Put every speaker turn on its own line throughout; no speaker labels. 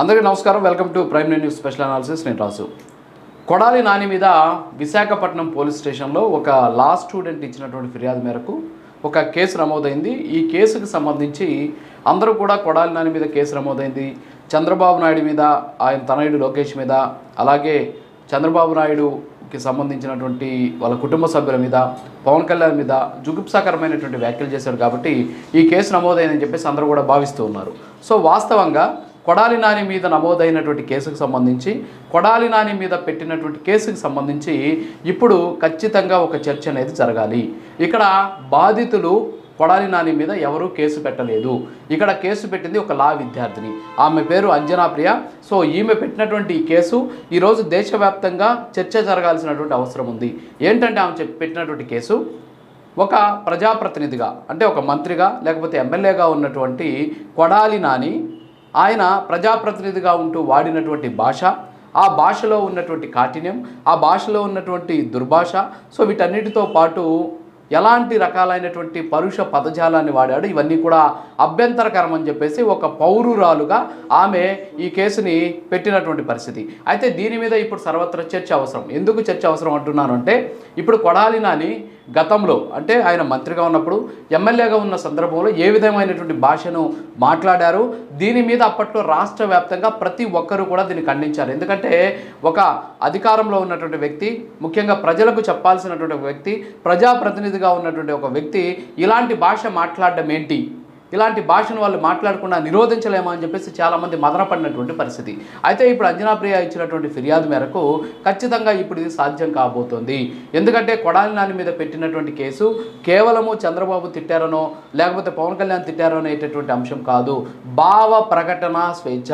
అందరికీ నమస్కారం. Welcome to Prime News special analysis. నేను రాజు. కొడాలి నాని మీద విశాఖపట్నం పోలీస్ స్టేషన్లో ఒక లా స్టూడెంట్ ఇచ్చినటువంటి ఫిర్యాదు మేరకు ఒక కేసు నమోదైంది. ఈ కేసుకు సంబంధించి అందరూ కూడా కొడాలి నాని మీద కేసు నమోదైంది. చంద్రబాబు నాయుడు మీద ఆయన తనయుడు లోకేష్ మీద అలాగే చంద్రబాబు నాయుడుకి సంబంధించినటువంటి వాళ్ళ కుటుంబ సభ్యుల మీద పవన్ కళ్యాణ్ మీద జుగుప్సాకరమైనటువంటి వ్యాఖ్యలు చేశాడు కాబట్టి ఈ కేసు నమోదైందని చెప్పేసి అందరూ కూడా భావిస్తూ ఉన్నారు. సో వాస్తవంగా కొడాలి నాని మీద నమోదైనటువంటి కేసుకు సంబంధించి కొడాలి నాని మీద పెట్టినటువంటి కేసుకు సంబంధించి ఇప్పుడు ఖచ్చితంగా ఒక చర్చ అనేది జరగాలి. ఇక్కడ బాధితులు కొడాలి నాని మీద ఎవరూ కేసు పెట్టలేదు. ఇక్కడ కేసు పెట్టింది ఒక లా విద్యార్థిని. ఆమె పేరు అంజనా ప్రియ. సో ఈమె పెట్టినటువంటి ఈ కేసు ఈరోజు దేశవ్యాప్తంగా చర్చ జరగాల్సినటువంటి అవసరం ఉంది. ఏంటంటే ఆమె పెట్టినటువంటి కేసు ఒక ప్రజాప్రతినిధిగా అంటే ఒక మంత్రిగా లేకపోతే ఎమ్మెల్యేగా ఉన్నటువంటి కొడాలి నాని ఆయన ప్రజాప్రతినిధిగా ఉంటూ వాడినటువంటి భాష ఆ భాషలో ఉన్నటువంటి కాఠిన్యం ఆ భాషలో ఉన్నటువంటి దుర్భాష సో వీటన్నిటితో పాటు ఎలాంటి రకాలైనటువంటి పరుష పదజాలాన్ని వాడాడు ఇవన్నీ కూడా అభ్యంతరకరం అని చెప్పేసి ఒక పౌరురాలుగా ఆమె ఈ కేసుని పెట్టినటువంటి పరిస్థితి. అయితే దీని మీద ఇప్పుడు సర్వత్ర చర్చ అవసరం. ఎందుకు చర్చ అవసరం అంటున్నాను అంటే ఇప్పుడు కొడాలి నాని గతంలో అంటే ఆయన మంత్రిగా ఉన్నప్పుడు ఎమ్మెల్యేగా ఉన్న సందర్భంలో ఏ విధమైనటువంటి భాషను మాట్లాడారు? దీని మీద అప్పట్లో రాష్ట్ర వ్యాప్తంగా ప్రతి ఒక్కరూ కూడా దీన్ని ఖండించారు. ఎందుకంటే ఒక అధికారంలో ఉన్నటువంటి వ్యక్తి ముఖ్యంగా ప్రజలకు చెప్పాల్సినటువంటి ఒక వ్యక్తి ప్రజాప్రతినిధిగా ఉన్నటువంటి ఒక వ్యక్తి ఇలాంటి భాష మాట్లాడడం ఏంటి? ఇలాంటి భాషను వాళ్ళు మాట్లాడకుండా నిరోధించలేమా అని చెప్పేసి చాలామంది మదనపడినటువంటి పరిస్థితి. అయితే ఇప్పుడు అంజనాప్రియ ఇచ్చినటువంటి ఫిర్యాదు మేరకు ఖచ్చితంగా ఇప్పుడు ఇది సాధ్యం కాబోతోంది. ఎందుకంటే కొడాలి నాని మీద పెట్టినటువంటి కేసు కేవలము చంద్రబాబు తిట్టారనో లేకపోతే పవన్ కళ్యాణ్ తిట్టారో అనేటటువంటి అంశం కాదు. భావ ప్రకటన స్వేచ్ఛ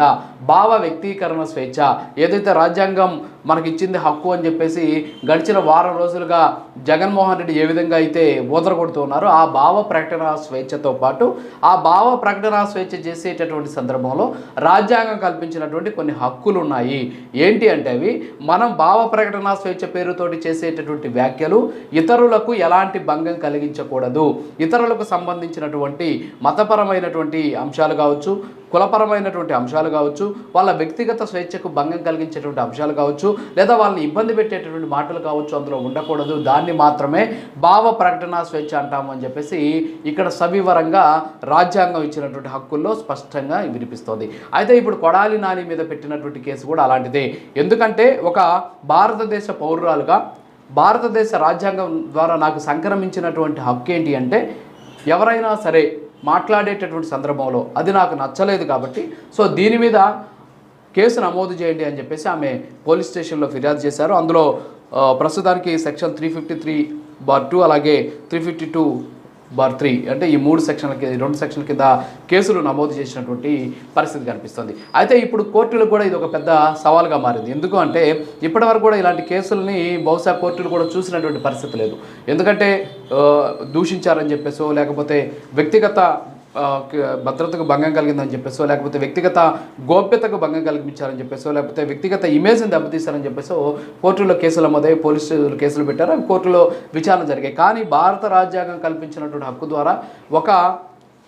భావ వ్యక్తీకరణ స్వేచ్ఛ ఏదైతే రాజ్యాంగం మనకి ఇచ్చింది హక్కు అని చెప్పేసి గడిచిన వారం రోజులుగా జగన్మోహన్ రెడ్డి ఏ విధంగా అయితే ఊదరగొడుతున్నారు ఆ భావ ప్రకటన స్వేచ్ఛతో పాటు ఆ భావ ప్రకటన స్వేచ్ఛ చేసేటటువంటి సందర్భంలో రాజ్యాంగం కల్పించినటువంటి కొన్ని హక్కులు ఉన్నాయి ఏంటి అంటే అవి మనం భావ ప్రకటన స్వేచ్ఛ పేరుతోటి చేసేటటువంటి వ్యాఖ్యలు ఇతరులకు ఎలాంటి భంగం కలిగించకూడదు. ఇతరులకు సంబంధించినటువంటి మతపరమైనటువంటి అంశాలు కావచ్చు కులపరమైనటువంటి అంశాలు కావచ్చు వాళ్ళ వ్యక్తిగత స్వేచ్ఛకు భంగం కలిగించేటువంటి అంశాలు కావచ్చు లేదా వాళ్ళని ఇబ్బంది పెట్టేటటువంటి మాటలు కావచ్చు అందులో ఉండకూడదు. దాన్ని మాత్రమే భావ ప్రకటన స్వేచ్ఛ అంటాము అని చెప్పేసి ఇక్కడ సవివరంగా రాజ్యాంగం ఇచ్చినటువంటి హక్కుల్లో స్పష్టంగా వినిపిస్తోంది. అయితే ఇప్పుడు కొడాలి నాని మీద పెట్టినటువంటి కేసు కూడా అలాంటిదే. ఎందుకంటే ఒక భారతదేశ పౌరురాలుగా భారతదేశ రాజ్యాంగం ద్వారా నాకు సంక్రమించినటువంటి హక్కు ఏంటి అంటే ఎవరైనా సరే మాట్లాడేటటువంటి సందర్భంలో అది నాకు నచ్చలేదు కాబట్టి సో దీని మీద కేసు నమోదు చేయండి అని చెప్పేసి ఆమె పోలీస్ స్టేషన్లో ఫిర్యాదు చేశారు. అందులో ప్రస్తుతానికి section three fifty three bar two అలాగే three fifty two bar three. అంటే ఈ మూడు సెక్షన్లకి రెండు సెక్షన్ల కింద కేసులు నమోదు చేసినటువంటి పరిస్థితి కనిపిస్తుంది. అయితే ఇప్పుడు కోర్టులకు కూడా ఇది ఒక పెద్ద సవాల్గా మారింది. ఎందుకు అంటే ఇప్పటివరకు కూడా ఇలాంటి కేసుల్ని బహుశా కోర్టులు కూడా చూసినటువంటి పరిస్థితి లేదు. ఎందుకంటే దూషించారని చెప్పేసో లేకపోతే వ్యక్తిగత భద్రతకు భంగం కలిగిందని చెప్పేసో లేకపోతే వ్యక్తిగత గోప్యతకు భంగం కలిగించారని చెప్పేసో లేకపోతే వ్యక్తిగత ఇమేజ్ని దెబ్బతీశారని చెప్పేసో కోర్టులో కేసులు నమోదై పోలీసులు కేసులు పెట్టారు. కోర్టులో విచారణ జరిగాయి. కానీ భారత రాజ్యాంగం కల్పించినటువంటి హక్కు ద్వారా ఒక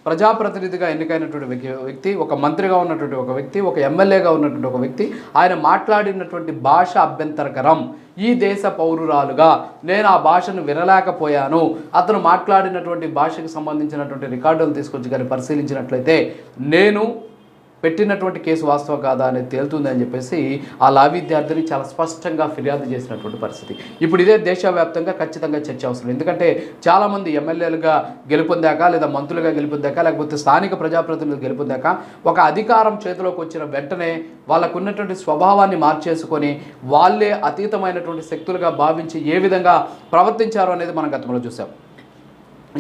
ప్రజాప్రతినిధిగా ఎన్నికైనటువంటి వ్యక్తి- ఒక మంత్రిగా ఉన్నటువంటి ఒక వ్యక్తి ఒక ఎమ్మెల్యేగా ఉన్నటువంటి ఒక వ్యక్తి ఆయన మాట్లాడినటువంటి భాష అభ్యంతరకరం. ఈ దేశ పౌరురాలుగా నేను ఆ భాషను వినలేకపోయాను. అతను మాట్లాడినటువంటి భాషకు సంబంధించినటువంటి రికార్డులు తీసుకొచ్చి కానీ పరిశీలించినట్లయితే నేను పెట్టినటువంటి కేసు వాస్తవం కాదా అనేది తేలుతుంది అని చెప్పేసి ఆ లా విద్యార్థిని చాలా స్పష్టంగా ఫిర్యాదు చేసినటువంటి పరిస్థితి. ఇప్పుడు ఇదే దేశవ్యాప్తంగా ఖచ్చితంగా చర్చ అవసరం. ఎందుకంటే చాలామంది ఎమ్మెల్యేలుగా గెలుపొందాక లేదా మంత్రులుగా గెలుపొందాక లేకపోతే స్థానిక ప్రజాప్రతినిధులు గెలుపొందాక ఒక అధికారం చేతిలోకి వచ్చిన వెంటనే వాళ్ళకు ఉన్నటువంటి స్వభావాన్ని మార్చేసుకొని వాళ్ళే అతీతమైనటువంటి శక్తులుగా భావించి ఏ విధంగా ప్రవర్తించారు అనేది మనం గతంలో చూసాం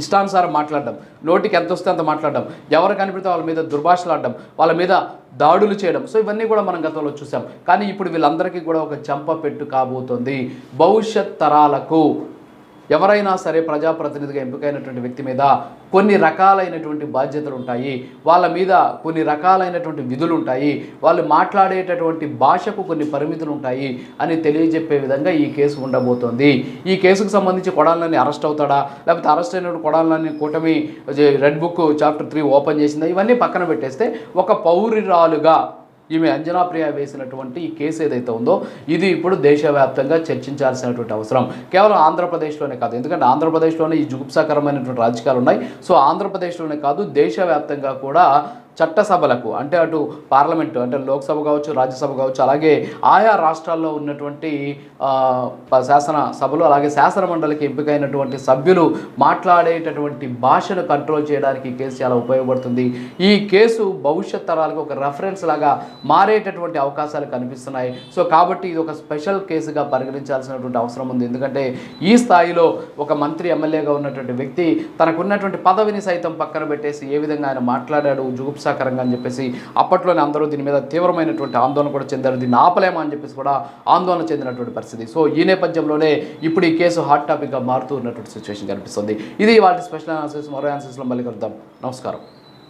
ఇష్టానుసారం మాట్లాడడం నోటికి ఎంత వస్తే అంత మాట్లాడడం ఎవరు కనిపెడితే వాళ్ళ మీద దుర్భాషలాడడం వాళ్ళ మీద దాడులు చేయడం. సో ఇవన్నీ కూడా మనం గతంలో చూసాం. కానీ ఇప్పుడు వీళ్ళందరికీ కూడా ఒక చంప పెట్టు కాబోతుంది. భవిష్యత్ తరాలకు ఎవరైనా సరే ప్రజాప్రతినిధిగా ఎంపికైనటువంటి వ్యక్తి మీద కొన్ని రకాలైనటువంటి బాధ్యతలు ఉంటాయి వాళ్ళ మీద కొన్ని రకాలైనటువంటి విధులు ఉంటాయి వాళ్ళు మాట్లాడేటటువంటి భాషకు కొన్ని పరిమితులు ఉంటాయి అని తెలియజెప్పే విధంగా ఈ కేసు ఉండబోతోంది. ఈ కేసుకు సంబంధించి కొడాలని అరెస్ట్ అవుతాడా? లేకపోతే అరెస్ట్ అయినప్పుడు కొడాలని కూటమి red book chapter three open చేసిందా? ఇవన్నీ పక్కన పెట్టేస్తే ఒక పౌరురాలుగా ఈమె అంజనా ప్రియ వేసినటువంటి ఈ కేసు ఏదైతే ఉందో ఇది ఇప్పుడు దేశవ్యాప్తంగా చర్చించాల్సినటువంటి అవసరం. కేవలం ఆంధ్రప్రదేశ్లోనే కాదు ఎందుకంటే ఆంధ్రప్రదేశ్లోనే ఈ జుగుప్సాకరమైనటువంటి రాజకీయాలు ఉన్నాయి. సో ఆంధ్రప్రదేశ్లోనే కాదు దేశవ్యాప్తంగా కూడా చట్టసభలకు అంటే అటు పార్లమెంటు అంటే లోక్సభ కావచ్చు రాజ్యసభ కావచ్చు అలాగే ఆయా రాష్ట్రాల్లో ఉన్నటువంటి శాసన సభలు అలాగే శాసన మండలికి ఎంపికైనటువంటి సభ్యులు మాట్లాడేటటువంటి భాషను కంట్రోల్ చేయడానికి కేసు చాలా ఉపయోగపడుతుంది. ఈ కేసు భవిష్యత్ తరాలకు ఒక రెఫరెన్స్ లాగా మారేటటువంటి అవకాశాలు కనిపిస్తున్నాయి. సో కాబట్టి ఇది ఒక స్పెషల్ కేసుగా పరిగణించాల్సినటువంటి అవసరం ఉంది. ఎందుకంటే ఈ స్థాయిలో ఒక మంత్రి ఎమ్మెల్యేగా ఉన్నటువంటి వ్యక్తి తనకున్నటువంటి పదవిని సైతం పక్కన పెట్టేసి ఏ విధంగా ఆయన మాట్లాడాడు జుగుప్సాకరంగా అని చెప్పేసి అప్పట్లోనే అందరూ దీని మీద తీవ్రమైనటువంటి ఆందోళన కూడా చెందారు. దీన్ని ఆపలేమా అని చెప్పేసి కూడా ఆందోళన చెందినటువంటి పరిస్థితి. సో ఈ నేపథ్యంలోనే ఇప్పుడు ఈ కేసు హాట్ టాపిక్గా మారుతూ ఉన్నటువంటి సిచ్యువేషన్ కనిపిస్తుంది. ఇది వాళ్ళ స్పెషల్ అనాలిసిస్ మరో అనాలిసిస్లో మళ్ళీ కలుద్దాం. నమస్కారం.